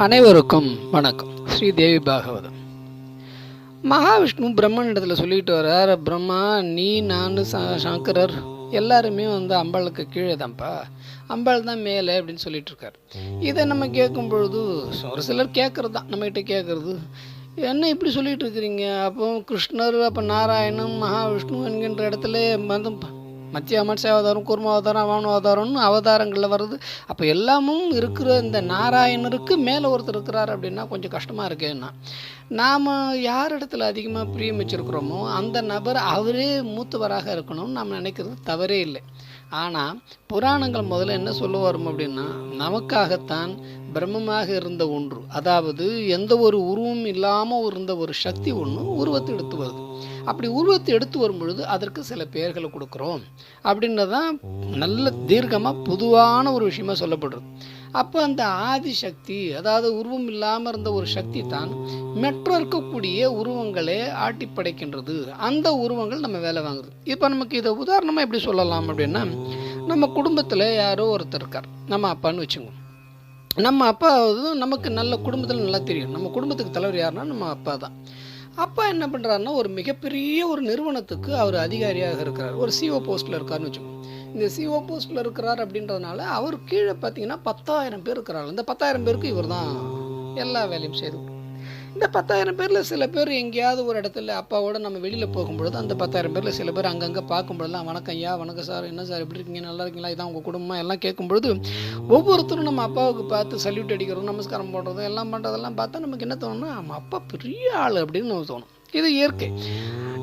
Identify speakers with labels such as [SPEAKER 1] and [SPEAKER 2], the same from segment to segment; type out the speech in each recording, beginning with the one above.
[SPEAKER 1] அனைவருக்கும் வணக்கம். ஸ்ரீ தேவி பாகவதம். மகாவிஷ்ணு பிரம்மன் இடத்துல சொல்லிட்டு வர்றார் பிரம்மா நீ நான் சங்கரர் எல்லாருமே வந்து அம்பாளுக்கு கீழே தான்ப்பா. அம்பாள் தான் மேலே அப்படின்னு சொல்லிட்டு இருக்கார். இதை நம்ம கேட்கும் பொழுது ஒரு சிலர் கேட்குறது தான். நம்மகிட்ட கேட்குறது என்ன இப்படி சொல்லிட்டு இருக்கிறீங்க? அப்போ கிருஷ்ணர் அப்போ நாராயணன் மகாவிஷ்ணு என்கின்ற இடத்துல வந்து மத்திய அமர்ஷ அவதாரம் கூர்ம அவதாரம் வாமன அவதாரம்னு அவதாரங்களில் வருது. அப்போ எல்லாமும் இருக்கிற இந்த நாராயணருக்கு மேலே ஒருத்தர் இருக்கிறார் அப்படின்னா கொஞ்சம் கஷ்டமாக இருக்குன்னா நாம் யார் இடத்துல அதிகமாக பிரியம் வச்சுருக்கிறோமோ அந்த நபர் அவரே மூத்தவராக இருக்கணும்னு நாம் நினைக்கிறது தவறே இல்லை. ஆனால் புராணங்கள் முதல்ல என்ன சொல்ல வரும் அப்படின்னா நமக்காகத்தான் பிரம்மமாக இருந்த ஒன்று. அதாவது எந்த ஒரு உருவம் இல்லாமல் இருந்த ஒரு சக்தி ஒன்று உருவத்தை எடுத்து வருது. அப்படி உருவத்தை எடுத்து வரும் பொழுது அதற்கு சில பெயர்களை கொடுக்குறோம். அப்படின்றதான் நல்ல தீர்க்கமாக பொதுவான ஒரு விஷயமா சொல்லப்படுறது. அப்போ அந்த ஆதிசக்தி அதாவது உருவம் இல்லாமல் இருந்த ஒரு சக்தி தான் மெட்ரோ இருக்கக்கூடிய உருவங்களே ஆட்டி படைக்கின்றது அந்த உருவங்கள் நம்ம வேலை வாங்குது. இப்போ நமக்கு இதை உதாரணமாக எப்படி சொல்லலாம் அப்படின்னா நம்ம குடும்பத்தில் யாரோ ஒருத்தர் இருக்கார். நம்ம அப்பான்னு வச்சுக்கோங்க. நம்ம அப்பா வந்து நமக்கு நல்ல குடும்பத்தில் நல்லா தெரியும். நம்ம குடும்பத்துக்கு தலைவர் யாருன்னா நம்ம அப்பா தான். அப்பா என்ன பண்ணுறாருன்னா ஒரு மிகப்பெரிய ஒரு நிறுவனத்துக்கு அவர் அதிகாரியாக இருக்கிறார். ஒரு சிஓ போஸ்ட்டில் இருக்காருன்னு வச்சுக்கோங்க. இந்த சிஓ போஸ்ட்டில் இருக்கிறார் அப்படின்றதுனால அவர் கீழே பார்த்தீங்கன்னா பத்தாயிரம் பேர் இருக்கிறாங்க. இந்த பத்தாயிரம் பேருக்கு இவர் தான் எல்லா வேலையும் செய்து இந்த பத்தாயிரம் பேரில் சில பேர் எங்கேயாவது ஒரு இடத்துல அப்பாவோட நம்ம வெளியில் போகும்பொழுது அந்த பத்தாயிரம் பேரில் சில பேர் அங்கங்கே பார்க்கும்பொழுதுலாம் வணக்கம் ஐயா வணக்கம் சார் என்ன சார் எப்படி இருக்கீங்க? நல்லா இருக்கீங்களா? இதான் உங்கள் குடும்பம்? எல்லாம் கேட்கும்பொழுது ஒவ்வொருத்தரும் நம்ம அப்பாவுக்கு பார்த்து சல்யூட் அடிக்கிறோம் நமஸ்காரம் பண்ணுறதும் எல்லாம் பண்ணுறதெல்லாம் பார்த்தா நமக்கு என்ன தோணும்னா நம்ம அப்பா பெரிய ஆள் அப்படின்னு நமக்கு தோணும். இது இயற்கை.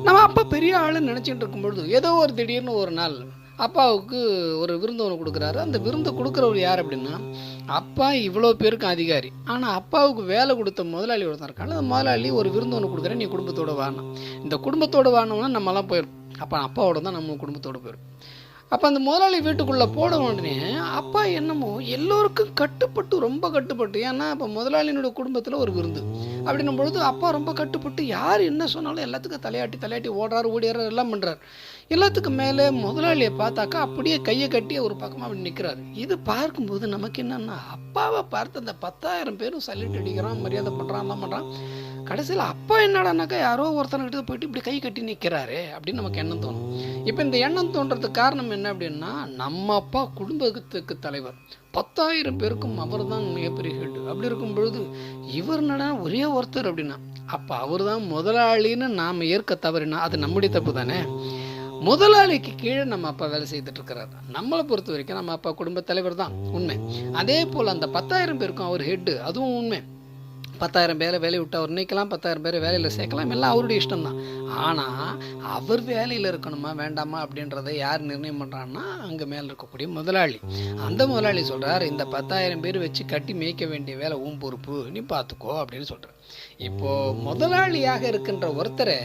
[SPEAKER 1] நம்ம அப்பா பெரிய ஆளுன்னு நினச்சிட்டு இருக்கும்பொழுது ஏதோ ஒரு திடீர்னு ஒரு நாள் அப்பாவுக்கு ஒரு விருந்து ஒன்று கொடுக்குறாரு. அந்த விருந்து கொடுக்குறவர் யார் அப்படின்னா அப்பா இவ்வளோ பேருக்கு அதிகாரி. ஆனால் அப்பாவுக்கு வேலை கொடுத்த முதலாளி ஒருத்தன் இருக்காங்க அந்த முதலாளி ஒரு விருந்து ஒன்று கொடுக்குறேன் நீ குடும்பத்தோட வாணும் இந்த குடும்பத்தோட வானோம்னா நம்மலாம் போயிடும் அப்போ அப்பாவோட தான் நம்ம குடும்பத்தோட போயிடும் அப்போ அந்த முதலாளி வீட்டுக்குள்ளே போன உடனே அப்பா என்னமோ எல்லோருக்கும் கட்டுப்பட்டு ரொம்ப கட்டுப்பட்டு ஏன்னா இப்போ முதலாளியினுடைய குடும்பத்தில் ஒரு விருந்து. அப்படின்னும் பொழுது அப்பா ரொம்ப கட்டுப்பட்டு யார் என்ன சொன்னாலும் எல்லாத்துக்கும் தலையாட்டி தலையாட்டி ஓடுறாரு ஓடிறாரு எல்லாம் பண்ணுறாரு எல்லாத்துக்கும் மேலே முதலாளியை பார்த்தாக்கா அப்படியே கையை கட்டி ஒரு பக்கமாக அப்படி நிற்கிறாரு இது பார்க்கும்போது நமக்கு என்னென்னா அப்பாவை பார்த்து அந்த பத்தாயிரம் பேரும் சல்யூட் அடிக்கிறான் மரியாதை பண்ணுறான் எல்லாம் பண்ணுறான் கடைசியில் அப்பா என்னடானாக்கா யாரோ ஒருத்தனுக்கிட்ட போயிட்டு இப்படி கை கட்டி நிற்கிறாரு அப்படின்னு நமக்கு எண்ணம் தோணும். இப்போ இந்த எண்ணம் தோன்றதுக்கு காரணம் என்ன அப்படின்னா நம்ம அப்பா குடும்பத்துக்கு தலைவர். பத்தாயிரம் பேருக்கும் அவர் தான் மிகப்பெரிய ஹெட். அப்படி இருக்கும் பொழுது இவர் என்னடா ஒரே ஒருத்தர் அப்படின்னா அப்போ அவர் தான் முதலாளின்னு நாம் ஏற்க தவறினா அது நம்முடைய தப்பு தானே? முதலாளிக்கு கீழே நம்ம அப்பா வேலை செய்துட்டு இருக்கிறார். நம்மளை பொறுத்த வரைக்கும் நம்ம அப்பா குடும்ப தலைவர் தான். உண்மை. அதே போல் அந்த பத்தாயிரம் பேருக்கும் அவர் ஹெட்டு அதுவும் உண்மை. பத்தாயிரம் பேரை வேலையை விட்டு அவர் நீக்கலாம் பத்தாயிரம் பேரை வேலையில் சேர்க்கலாம். எல்லாம் அவருடைய இஷ்டம் தான் ஆனால் அவர் வேலையில் இருக்கணுமா வேண்டாமா அப்படின்றத யார் நிர்ணயம் பண்ணுறான்னா அங்கே மேலே இருக்கக்கூடிய முதலாளி. அந்த முதலாளி சொல்கிறார் இந்த பத்தாயிரம் பேர் வச்சு கட்டி மேய்க்க வேண்டிய வேலை உன் பொறுப்பு நீ பார்த்துக்கோ அப்படின்னு சொல்கிறார் இப்போ முதலாளியாக இருக்கின்ற ஒருத்தரை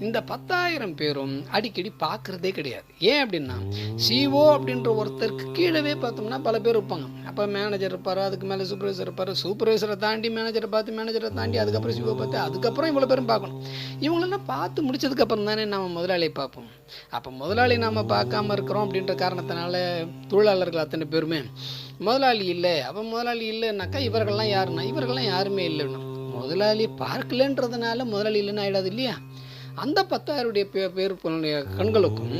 [SPEAKER 1] இந்த பத்தாயிரம் பேரும் அடிக்கடி பார்க்கறதே கிடையாது. ஏன் அப்படின்னா சிஓ அப்படின்ற ஒருத்தருக்கு கீழவே பார்த்தோம்னா பல பேர் இருப்பாங்க. அப்போ மேனேஜர் இருப்பார் அதுக்கு மேலே சூப்பர்வைசர் இருப்பார். சூப்பர்வைசரை தாண்டி மேனேஜரை பார்த்து மேனேஜரை தாண்டி அதுக்கப்புறம் சிஓ பார்த்து அதுக்கப்புறம் இவ்வளோ பேரும் பார்க்கணும். இவங்களெல்லாம் பார்த்து முடிச்சதுக்கப்புறம் தானே நம்ம முதலாளியை பார்ப்போம். அப்போ முதலாளி நாம் பார்க்காம இருக்கிறோம் அப்படின்ற காரணத்தினால தொழிலாளர்கள் அத்தனை பேருமே முதலாளி இல்லை அப்போ முதலாளி இல்லைன்னாக்கா இவர்கள்லாம் யாருன்னா இவர்கள்லாம் யாருமே இல்லைன்னா. முதலாளி பார்க்கலன்றதுனால முதலாளி இல்லைன்னு ஆயிடாது இல்லையா? அந்த பத்தாயிரடைய பே பேர் கண்களுக்கும்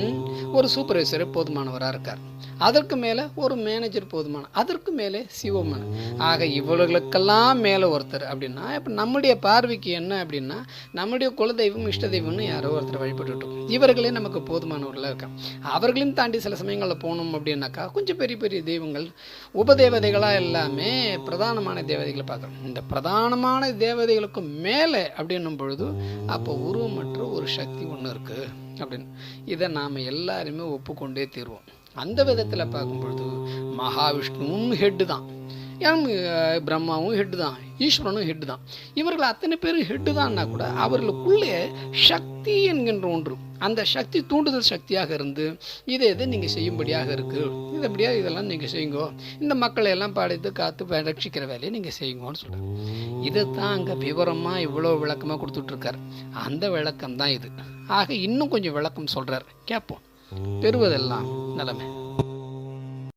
[SPEAKER 1] ஒரு சூப்பர்வைசர் போதுமானவராக இருக்கார். அதற்கு மேலே ஒரு மேனேஜர் போதுமான அதற்கு மேலே சிவமன் ஆக இவர்களுக்கெல்லாம் மேலே ஒருத்தர் அப்படின்னா இப்போ நம்முடைய பார்வைக்கு என்ன அப்படின்னா நம்முடைய குலதெய்வம் இஷ்ட தெய்வம்னு யாரோ ஒருத்தர் வழிபட்டுட்டோம். இவர்களே நமக்கு போதுமானவர்களாக இருக்காங்க. அவர்களையும் தாண்டி சில சமயங்களில் போகணும் அப்படின்னாக்கா கொஞ்சம் பெரிய பெரிய தெய்வங்கள் உபதேவதைகளாக எல்லாமே பிரதானமான தேவதைகளை பார்க்குறோம். இந்த பிரதானமான தேவதைகளுக்கு மேலே அப்படின்னும் பொழுது அப்போ உருவமற்ற ஒரு சக்தி ஒன்று இருக்குது அப்படின்னு. இதை நாம் எல்லாருமே ஒப்புக்கொண்டே தீர்வோம். அந்த விதத்தில் பார்க்கும்பொழுது மகாவிஷ்ணுவும் ஹெட்டு தான். ஏன் பிரம்மாவும் ஹெட்டு தான். ஈஸ்வரனும் ஹெட்டு தான். இவர்கள் அத்தனை பேரும் ஹெட்டு தான்னா கூட அவர்களுக்குள்ளே சக்தி என்கின்ற ஒன்று. அந்த சக்தி தூண்டுதல் சக்தியாக இருந்து இதை இதை நீங்கள் செய்யும்படியாக இருக்குது இதப்படியா இதெல்லாம் நீங்கள் செய்யுங்கோ? இந்த மக்களை எல்லாம் படைத்து காத்து ரட்சிக்கிற வேலையை நீங்கள் செய்யுங்கன்னு சொல்கிறார் இதை தான் அங்கே விவரமாக இவ்வளோ விளக்கமாக கொடுத்துட்ருக்கார். அந்த விளக்கம் தான் இது. ஆக இன்னும் கொஞ்சம் விளக்கம் சொல்கிறார் கேட்போம். பெறுவதெல்லாம் நிலைமை.